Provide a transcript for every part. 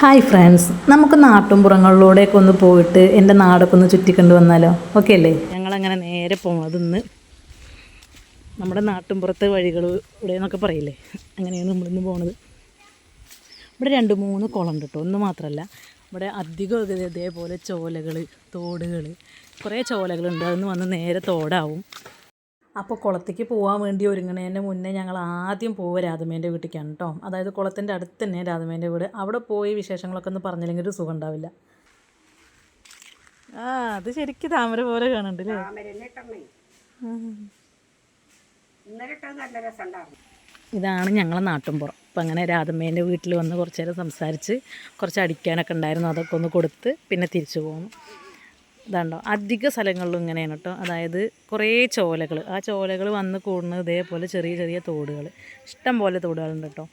Hi friends നമുക്ക് നാട്ടുംപുറങ്ങളിലൂടെയൊക്കെ ഒന്ന് പോയിട്ട് എന്റെ നാടൊക്കെ ഒന്ന് ചുറ്റിക്കൊണ്ട് വന്നാലോ? ഓക്കെ അല്ലേ? ഞങ്ങളങ്ങനെ നേരെ പോണത് ഇന്ന് നമ്മുടെ നാട്ടുംപുറത്തെ വഴികൾ ഇവിടെ എന്നൊക്കെ പറയില്ലേ? അങ്ങനെയാണ് നമ്മളിന്ന് പോണത്. ഇവിടെ രണ്ട് മൂന്ന് കുളം കിട്ടും ഒന്ന് മാത്രമല്ല ഇവിടെ അധികം ഇത് ഇതേപോലെ ചോലകൾ തോടുകൾ കുറേ ചോലകളുണ്ട്. അതൊന്ന് വന്ന് നേരെ തോടാവും. അപ്പോൾ കുളത്തേക്ക് പോകാൻ വേണ്ടി ഒരുങ്ങണതിന്റെ മുന്നേ ഞങ്ങൾ ആദ്യം പോവുക രാധമേന്റെ വീട്ടിലേക്കാണ് കേട്ടോ അതായത് കുളത്തിന്റെ അടുത്ത് തന്നെ രാധമേന്റെ വീട്. അവിടെ പോയി വിശേഷങ്ങളൊക്കെ ഒന്ന് പറഞ്ഞില്ലെങ്കിൽ ഒരു സുഖം ഉണ്ടാവില്ല. ആ അത് ശരിക്കും താമര പോലെ കാണുന്നുണ്ട് അല്ലേ ഇതാണ് ഞങ്ങളെ നാട്ടുംപുറം. അപ്പം അങ്ങനെ രാധമ്മേന്റെ വീട്ടിൽ വന്ന് കുറച്ച് നേരം സംസാരിച്ച് കുറച്ച് അടിക്കാനൊക്കെ ഉണ്ടായിരുന്നു. അതൊക്കെ ഒന്ന് കൊടുത്ത് പിന്നെ തിരിച്ചു പോന്നു. ഇതാണ്ടോ. അധിക സ്ഥലങ്ങളിലും ഇങ്ങനെയാണ് കേട്ടോ. അതായത് കുറേ ചോലകൾ ആ ചോലകൾ വന്ന് കൂടുന്നത് ഇതേപോലെ ചെറിയ ചെറിയ തോടുകൾ ഇഷ്ടം പോലെ തോടുകളുണ്ട് കേട്ടോ.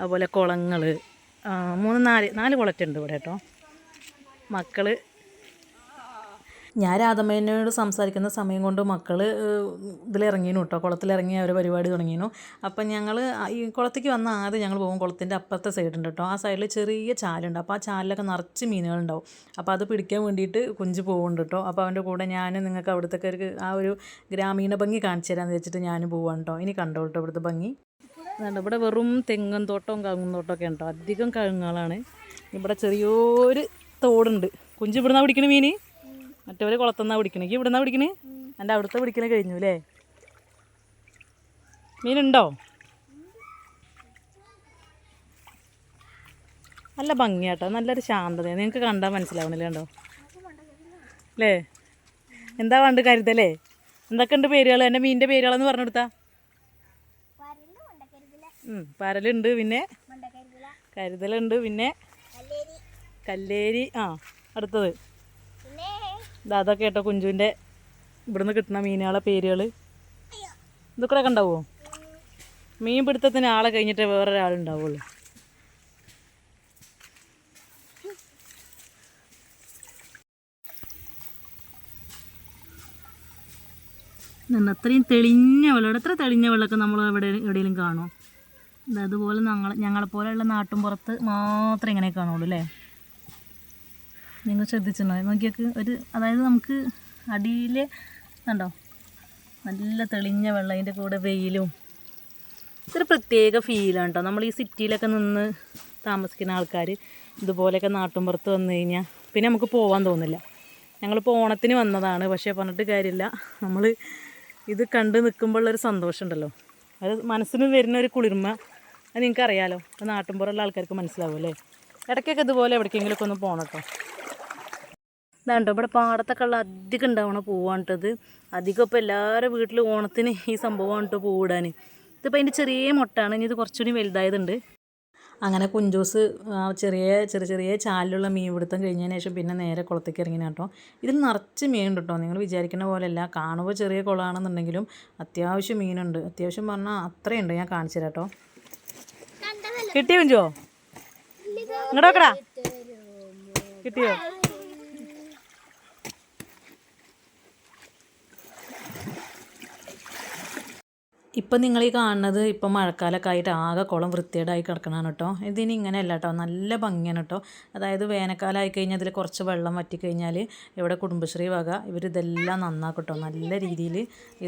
അതുപോലെ കുളങ്ങൾ മൂന്ന് നാല് നാല് കുളറ്റുണ്ട് ഇവിടെ കേട്ടോ. മക്കൾ ഞാൻ രാധമ്മേനോട് സംസാരിക്കുന്ന സമയം കൊണ്ട് മക്കൾ ഇതിലിറങ്ങിനു കേട്ടോ കുളത്തിലിറങ്ങി അവർ പരിപാടി തുടങ്ങിനു. അപ്പം ഞങ്ങൾ ഈ കുളത്തേക്ക് വന്ന ആദ്യം ഞങ്ങൾ പോകും കുളത്തിന്റെ അപ്പുറത്തെ സൈഡുണ്ട് കേട്ടോ ആ സൈഡിൽ ചെറിയ ചാലുണ്ട്. അപ്പോൾ ആ ചാലിലൊക്കെ നിറച്ച് മീനുകളുണ്ടാവും. അപ്പോൾ അത് പിടിക്കാൻ വേണ്ടിയിട്ട് കുഞ്ച് പോകുന്നുണ്ട് കേട്ടോ അപ്പോൾ അവന്റെ കൂടെ ഞാൻ നിങ്ങൾക്ക് അവിടുത്തെ ഒരു ആ ഒരു ഗ്രാമീണ ഭംഗി കാണിച്ചു തരാമെന്ന് വെച്ചിട്ട് ഞാൻ പോവാണ് കേട്ടോ ഇനി കണ്ടോ കേട്ടോ ഇവിടുത്തെ ഭംഗി. ഇവിടെ വെറും തെങ്ങും തോട്ടവും കവുങ്ങും തോട്ടമൊക്കെ ഉണ്ടോ അധികം കവുങ്ങുകളാണ്. ഇവിടെ ചെറിയൊരു തോടുണ്ട്. കുഞ്ച് ഇവിടുന്നാ പിടിക്കണ മീൻ മറ്റവര് കുളത്തുനിന്നാ പിടിക്കണെങ്കിൽ നിന്നാണ് പിടിക്കണേ? എന്റെ അവിടുത്തെ പിടിക്കണേ കഴിഞ്ഞു അല്ലേ മീനുണ്ടോ? നല്ല ഭംഗിയാട്ടോ. നല്ലൊരു ശാന്തത നിങ്ങൾക്ക് കണ്ടാൽ മനസ്സിലാവണില്ല കണ്ടോ? അല്ലേ എന്താ വേണ്ട കരുതല്ലേ എന്തൊക്കെ ഉണ്ട് പേരുകൾ എന്റെ മീനിന്റെ പേരുകളെന്ന് പറഞ്ഞു കൊടുത്താ പരലുണ്ട് പിന്നെ കരുതലുണ്ട് പിന്നെ കല്ലേരി. ആ അടുത്തത്. അതൊക്കെ കേട്ടോ കുഞ്ചുവിന്റെ ഇവിടുന്ന് കിട്ടുന്ന മീനുകളെ പേരുകൾ ഇതൊക്കെ ഉണ്ടാവുമോ മീൻ പിടുത്തത്തിന് ആളെ കഴിഞ്ഞിട്ടേ വേറൊരാളുണ്ടാവുള്ളൂ. അത്രയും തെളിഞ്ഞ വെള്ളം എത്ര തെളിഞ്ഞ വെള്ളമൊക്കെ നമ്മൾ എവിടെ എവിടെയെങ്കിലും കാണും. അതുപോലെ ഞങ്ങൾ ഞങ്ങളെപ്പോലെയുള്ള നാട്ടും പുറത്ത് മാത്രമേ ഇങ്ങനെ കാണുള്ളൂ അല്ലേ? നിങ്ങൾ ശ്രദ്ധിച്ചിട്ടുണ്ടോ? നോക്കിയൊക്കെ. ഒരു അതായത് നമുക്ക് അടിയിൽ കണ്ടോ? നല്ല തെളിഞ്ഞ വെള്ളം അതിന്റെ കൂടെ വെയിലും. ഇതൊരു പ്രത്യേക ഫീലാണ് കേട്ടോ നമ്മൾ ഈ സിറ്റിയിലൊക്കെ നിന്ന് താമസിക്കുന്ന ആൾക്കാർ ഇതുപോലെയൊക്കെ നാട്ടുമ്പുറത്ത് വന്നു കഴിഞ്ഞാൽ പിന്നെ നമുക്ക് പോകാൻ തോന്നില്ല. ഞങ്ങളിപ്പോൾ ഓണത്തിന് വന്നതാണ്. പക്ഷേ പറഞ്ഞിട്ട് കാര്യമില്ല. നമ്മൾ ഇത് കണ്ട് നിൽക്കുമ്പോഴുള്ളൊരു സന്തോഷമുണ്ടല്ലോ അത് മനസ്സിന് വരുന്ന ഒരു കുളിർമ. അത് നിങ്ങൾക്ക് അറിയാലോ അത് നാട്ടിൻപുറമുള്ള ആൾക്കാർക്ക് മനസ്സിലാവും അല്ലേ? ഇടയ്ക്കൊക്കെ ഇതുപോലെ എവിടേക്കെങ്കിലുമൊക്കെ ഒന്ന് പോകണം കേട്ടോ ഇതാണ്ടോ ഇവിടെ പാടത്തൊക്കെ ഉള്ള അധികം ഉണ്ടാവണ പൂവാണിട്ടത് അധികം ഇപ്പോൾ എല്ലാവരുടെ വീട്ടിൽ ഓണത്തിന് ഈ സംഭവമാണ് കേട്ടോ പൂവിടാൻ ഇതിപ്പോൾ അതിന്റെ ചെറിയ മുട്ടാണ് ഇനി ഇത് കുറച്ചുകൂടി വലുതായതുണ്ട്. അങ്ങനെ കുഞ്ചൂസ് ചെറിയ ചെറിയ ചെറിയ ചാലിലുള്ള മീൻ പിടുത്തം കഴിഞ്ഞതിന് ശേഷം പിന്നെ നേരെ കുളത്തേക്ക് ഇറങ്ങിന കേട്ടോ ഇതിൽ നിറച്ച് മീനുണ്ട് കേട്ടോ നിങ്ങൾ വിചാരിക്കുന്ന പോലെയല്ല. കാണുമ്പോൾ ചെറിയ കുളമാണെന്നുണ്ടെങ്കിലും അത്യാവശ്യം മീനുണ്ട്. അത്യാവശ്യം പറഞ്ഞാൽ അത്രയുണ്ട്. ഞാൻ കാണിച്ചു കേട്ടോ കിട്ടിയോ കുഞ്ചോ ഇങ്ങോട്ട് കിട്ടിയോ? ഇപ്പം നിങ്ങൾ ഈ കാണുന്നത് ഇപ്പം മഴക്കാലമൊക്കെ ആയിട്ട് ആകെ കുളം വൃത്തികേടായി കിടക്കണതാണ് കേട്ടോ. ഇതിന് ഇങ്ങനെയല്ല കേട്ടോ. നല്ല ഭംഗിയാണ് കേട്ടോ. അതായത് വേനൽക്കാലമായി കഴിഞ്ഞാൽ അതിൽ കുറച്ച് വെള്ളം വറ്റിക്കഴിഞ്ഞാൽ ഇവിടെ കുടുംബശ്രീ വക ഇവരിതെല്ലാം നന്നാക്കും കേട്ടോ. നല്ല രീതിയിൽ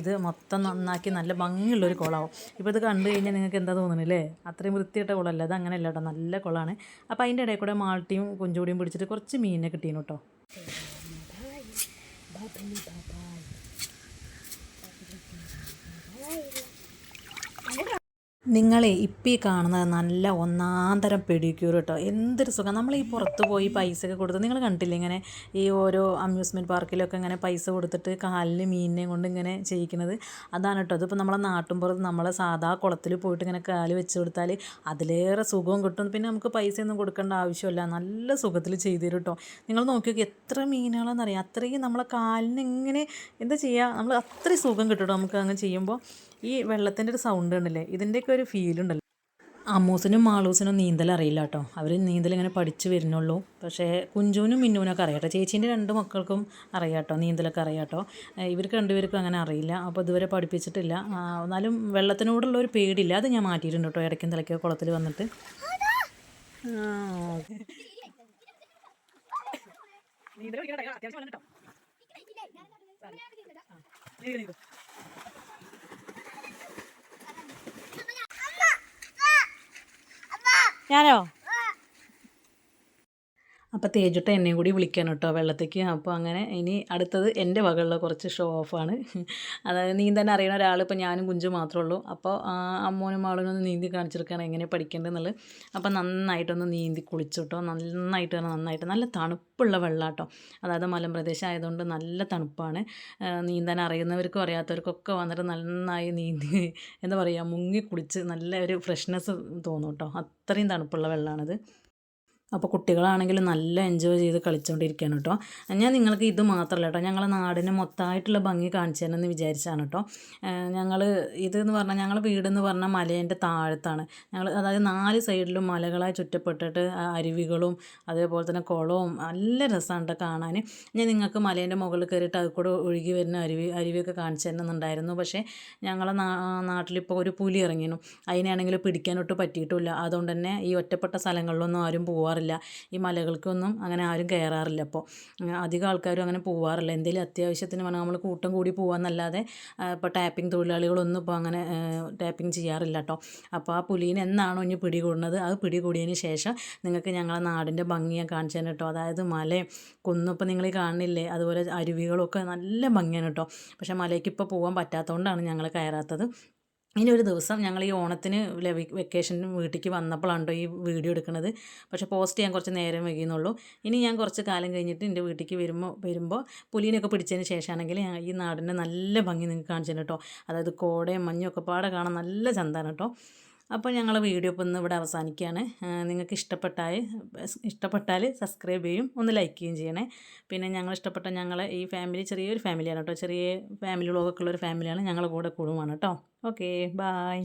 ഇത് മൊത്തം നന്നാക്കി നല്ല ഭംഗിയുള്ളൊരു കുളമാവും. ഇപ്പോൾ ഇത് കണ്ടു കഴിഞ്ഞാൽ നിങ്ങൾക്ക് എന്താ തോന്നുന്നില്ലേ അത്രയും വൃത്തിയിട്ട കുളമല്ല. അത് അങ്ങനെയല്ല കേട്ടോ. നല്ല കുളമാണ്. അപ്പോൾ അതിന്റെ ഇടയിൽ കൂടെ മാൾട്ടിയും കുഞ്ചുകൂടിയും പിടിച്ചിട്ട് കുറച്ച് മീനിനെ കിട്ടീനു കേട്ടോ. നിങ്ങളെ ഇപ്പം ഈ കാണുന്നത് നല്ല ഒന്നാന്തരം പെഡിക്യൂർ കേട്ടോ എന്തൊരു സുഖം. നമ്മൾ ഈ പുറത്ത് പോയി പൈസ ഒക്കെ കൊടുത്ത് നിങ്ങൾ കണ്ടില്ലേ ഇങ്ങനെ ഈ ഓരോ അമ്യൂസ്മെന്റ് പാർക്കിലൊക്കെ ഇങ്ങനെ പൈസ കൊടുത്തിട്ട് കാലിൽ മീനിനെ കൊണ്ട് ഇങ്ങനെ ചെയ്യിക്കുന്നത്? അതാണ് കേട്ടോ അതിപ്പോൾ നമ്മളെ നാട്ടുമ്പുറത്ത് നമ്മളെ സാധാ കുളത്തിൽ പോയിട്ട് ഇങ്ങനെ കാൽ വെച്ച് കൊടുത്താൽ അതിലേറെ സുഖവും കിട്ടും. പിന്നെ നമുക്ക് പൈസയൊന്നും കൊടുക്കേണ്ട ആവശ്യമില്ല. നല്ല സുഖത്തിൽ ചെയ്തു തരും കേട്ടോ നിങ്ങൾ നോക്കി നോക്കി എത്ര മീനുകളാണെന്നറിയാം അത്രയും നമ്മളെ കാലിന് ഇങ്ങനെ എന്താ ചെയ്യുക നമ്മൾ അത്രയും സുഖം കിട്ടും നമുക്ക് അങ്ങനെ ചെയ്യുമ്പോൾ ഈ വെള്ളത്തിന്റെ ഒരു സൗണ്ട് ഉണ്ടല്ലേ ഇതിന്റെയൊക്കെ ഒരു ഫീൽ ഉണ്ടല്ലോ. അമ്മൂസിനും മാളൂസിനും നീന്തൽ അറിയില്ല കേട്ടോ. അവർ നീന്തൽ ഇങ്ങനെ പഠിച്ചു വരുന്നുള്ളൂ. പക്ഷേ കുഞ്ചുവിനും മിന്നുവിനൊക്കെ അറിയാട്ടോ ചേച്ചീന്റെ രണ്ട് മക്കൾക്കും അറിയാട്ടോ നീന്തലൊക്കെ അറിയാട്ടോ ഇവർക്ക് രണ്ടുപേർക്കും അങ്ങനെ അറിയില്ല. അപ്പോൾ ഇതുവരെ പഠിപ്പിച്ചിട്ടില്ല. എന്നാലും വെള്ളത്തിനോടുള്ള ഒരു പേടിയില്ല. അത് ഞാൻ മാറ്റിയിട്ടുണ്ട് കേട്ടോ ഇടയ്ക്കും തിളയ്ക്കോ കുളത്തിൽ വന്നിട്ട്. നീന്തൽ അത്യാവശ്യം വെള്ളം കേട്ടോ ഞാനോ അപ്പോൾ തേജിട്ട് എന്നെയും കൂടി വിളിക്കണം കേട്ടോ വെള്ളത്തേക്ക്. അപ്പോൾ അങ്ങനെ ഇനി അടുത്തത് എന്റെ വകയുള്ള കുറച്ച് ഷോ ഓഫാണ് അതായത് നീന്താൻ അറിയുന്ന ഒരാൾ ഇപ്പോൾ ഞാനും കുഞ്ചു മാത്രമേ ഉള്ളൂ. അപ്പോൾ അമ്മോനും മാളനും ഒന്ന് നീന്തി കാണിച്ചെടുക്കണം എങ്ങനെ പഠിക്കേണ്ടതെന്നുള്ളത് അപ്പോൾ നന്നായിട്ടൊന്ന് നീന്തി കുളിച്ചു കേട്ടോ. നന്നായിട്ട് നന്നായിട്ട്. നല്ല തണുപ്പുള്ള വെള്ളം കേട്ടോ അതായത് മലമ്പ്രദേശം ആയതുകൊണ്ട് നല്ല തണുപ്പാണ്. നീന്താൻ അറിയുന്നവർക്കും അറിയാത്തവർക്കൊക്കെ വന്നിട്ട് നന്നായി നീന്തി എന്താ പറയുക മുങ്ങി കുളിച്ച് നല്ല ഒരു ഫ്രഷ്നെസ് തോന്നും കേട്ടോ. അത്രയും തണുപ്പുള്ള വെള്ളമാണിത് അപ്പോൾ കുട്ടികളാണെങ്കിൽ നല്ല എൻജോയ് ചെയ്ത് കളിച്ചുകൊണ്ടിരിക്കുകയാണ് കേട്ടോ ഞാൻ നിങ്ങൾക്ക് ഇത് മാത്രമല്ല കേട്ടോ ഞങ്ങളെ നാടിന് മൊത്തമായിട്ടുള്ള ഭംഗി കാണിച്ചു തരണമെന്ന് വിചാരിച്ചാണ് കേട്ടോ ഞങ്ങൾ ഇതെന്ന് പറഞ്ഞാൽ ഞങ്ങൾ വീടെന്ന് പറഞ്ഞാൽ മലേന്റെ താഴത്താണ്. ഞങ്ങൾ അതായത് നാല് സൈഡിലും മലകളായി ചുറ്റപ്പെട്ടിട്ട് അരുവികളും അതേപോലെ തന്നെ കുളവും നല്ല രസമാണ് കേട്ടോ കാണാൻ ഞാൻ നിങ്ങൾക്ക് മലേന്റെ മുകളിൽ കയറിയിട്ട് അത് കൂടെ ഒഴുകി വരുന്ന അരുവി അരുവിയൊക്കെ കാണിച്ചു തരുന്നുണ്ടായിരുന്നു പക്ഷേ ഞങ്ങളെ നാട്ടിലിപ്പോൾ ഒരു പുലി ഇറങ്ങിയിരുന്നു അതിനാണെങ്കിൽ പിടിക്കാനൊട്ട് പറ്റിയിട്ടില്ല. അതുകൊണ്ട് തന്നെ ഈ ഒറ്റപ്പെട്ട സ്ഥലങ്ങളിലൊന്നും ആരും പോവാറില്ല ഈ മലകൾക്കൊന്നും അങ്ങനെ ആരും കയറാറില്ല. അപ്പോൾ അധികം ആൾക്കാരും അങ്ങനെ പോവാറില്ല. എന്തെങ്കിലും അത്യാവശ്യത്തിന് വേണം നമ്മൾ കൂട്ടം കൂടി പോകാമെന്നല്ലാതെ ഇപ്പോൾ ടാപ്പിംഗ് തൊഴിലാളികളൊന്നും ഇപ്പോൾ അങ്ങനെ ടാപ്പിംഗ് ചെയ്യാറില്ല കേട്ടോ. അപ്പോൾ ആ പുലീനെ എന്നാണോ ഇനി പിടികൂടുന്നത്? അത് പിടികൂടിയതിന് ശേഷം നിങ്ങൾക്ക് ഞങ്ങളുടെ നാടിന്റെ ഭംഗിയെ കാണിച്ചു തന്നെ കേട്ടോ. അതായത് മലയും കുന്നും ഇപ്പോൾ നിങ്ങൾ കാണില്ലേ അതുപോലെ അരുവികളൊക്കെ നല്ല ഭംഗിയാണ് കേട്ടോ. പക്ഷേ മലയ്ക്ക് ഇപ്പോൾ പോകാൻ പറ്റാത്തതുകൊണ്ടാണ് ഞങ്ങൾ കയറാത്തത്. ഇനി ഒരു ദിവസം ഞങ്ങൾ ഈ ഓണത്തിന് വെക്കേഷന് വീട്ടിലേക്ക് വന്നപ്പോഴാണ് കേട്ടോ ഈ വീഡിയോ എടുക്കുന്നത്. പക്ഷേ പോസ്റ്റ് ചെയ്യാൻ കുറച്ച് നേരം വൈകിയെന്നുള്ളൂ. ഇനി ഞാൻ കുറച്ച് കാലം കഴിഞ്ഞിട്ട് എന്റെ വീട്ടിലേക്ക് വരുമ്പോൾ വരുമ്പോൾ പുലിനൊക്കെ പിടിച്ചതിന് ശേഷമാണെങ്കിൽ ഈ നാടിന്റെ നല്ല ഭംഗി നിങ്ങൾക്ക് കാണിച്ചു കേട്ടോ. അതായത് കോടയും മഞ്ഞും ഒക്കെ പാടെ കാണാൻ നല്ല ചന്താണ് കേട്ടോ. അപ്പോൾ ഞങ്ങൾ വീഡിയോ ഇപ്പോൾ ഇന്ന് ഇവിടെ അവസാനിക്കുകയാണ്. നിങ്ങൾക്ക് ഇഷ്ടപ്പെട്ടാൽ ഇഷ്ടപ്പെട്ടാൽ സബ്സ്ക്രൈബ് ചെയ്യും ഒന്ന് ലൈക്ക് ചെയ്യുകയും ചെയ്യണേ. പിന്നെ ഞങ്ങൾ ഇഷ്ടപ്പെട്ട ഞങ്ങളെ ഈ ഫാമിലി ചെറിയൊരു ഫാമിലിയാണ് കേട്ടോ. ചെറിയ ഫാമിലി വ്ളോഗൊക്കെ ഉള്ളൊരു ഫാമിലിയാണ് ഞങ്ങളുടെ കൂടെ കൂടുമാണ് കേട്ടോ. Okay bye